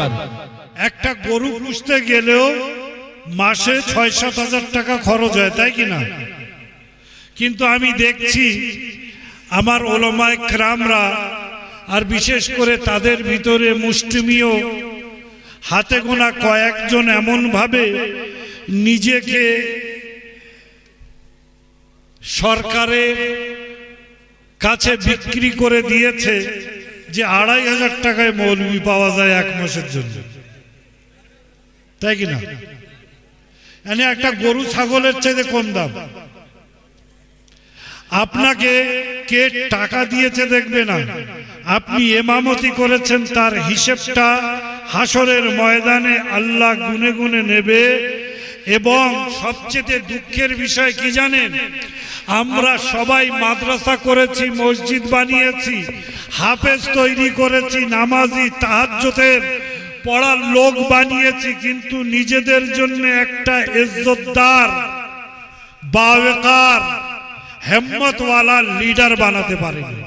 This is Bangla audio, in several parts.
পান। একটা গরু পুষতে গেলেও মাসে ছয় সাত হাজার টাকা খরচ হয়, তাই কি না? কিন্তু আমি দেখছি আমার ওলমায় ক্রামরা, আর বিশেষ করে তাদের ভিতরে মুষ্টিমীয় হাতে গোনা কয়েকজন এমনভাবে নিজেকে সরকারের কাছে বিক্রি করে দিয়েছে যে আড়াই হাজার টাকায় মৌলবি পাওয়া যায় এক মাসের জন্য। তাই কি না? এনে একটা গরু ছাগলের চাইতে কম দাম। আপনাকে কে টাকা দিয়েছে দেখবে না। আপনি এমামতি করেছেন, তার হিসেবটা হাসরের ময়দানে আল্লাহ গুনে গুনে নেবে। এবং সবচেয়ে দুঃখের বিষয় কি জানেন? আমরা সবাই মাদ্রাসা করেছি, মসজিদ বানিয়েছি, হাফেজ তৈরি করেছি, নামাজি তাহাজ্জতের পড়ার লোক বানিয়েছি, কিন্তু নিজেদের জন্য একটা ইজ্জতদার বাবেকার হেম্মতওয়ালা লিডার বানাতে পারেনি।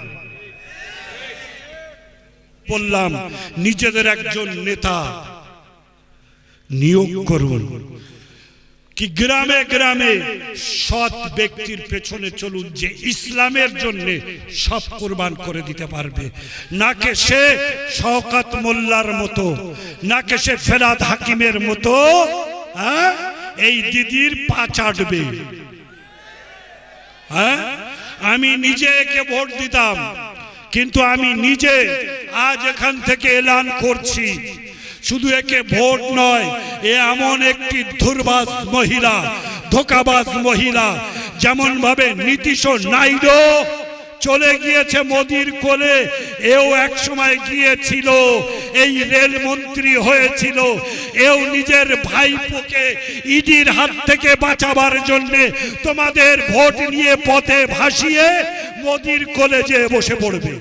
বললাম, নিজেদের একজন নেতা নিয়োগ করুন। কি গ্রামে গ্রামে সৎ ব্যক্তির পেছনে চলুন যে ইসলামের জন্য সব কোরবান করে দিতে পারবে। নাকে সে শওকাত মোল্লার মতো নাকে সে ফেরাদ হাকিমের মতো হ্যাঁ, এই দিদির পা চাটবে। হ্যাঁ? আমি নিজে একে ভোট দিতাম কিন্তু আমি নিজে আজ এখান থেকে এলান করছি। শুধু একে ভোট নয়, এ এমন একটি দুর্বাস মহিলা, ধোকাবাজ মহিলা যেমন ভাবে নীতিশ নাইডো চলে গিয়েছে মোদির কোলে, এও এক সময় গিয়েছিল, এই রেল মন্ত্রী হয়েছিল, এও নিজের ভাইপোকে ইডির হাত থেকে বাঁচাবার জন্য তোমাদের ভোট নিয়ে পথে ভাসিয়ে মোদির কোলে যে বসে পড়বে।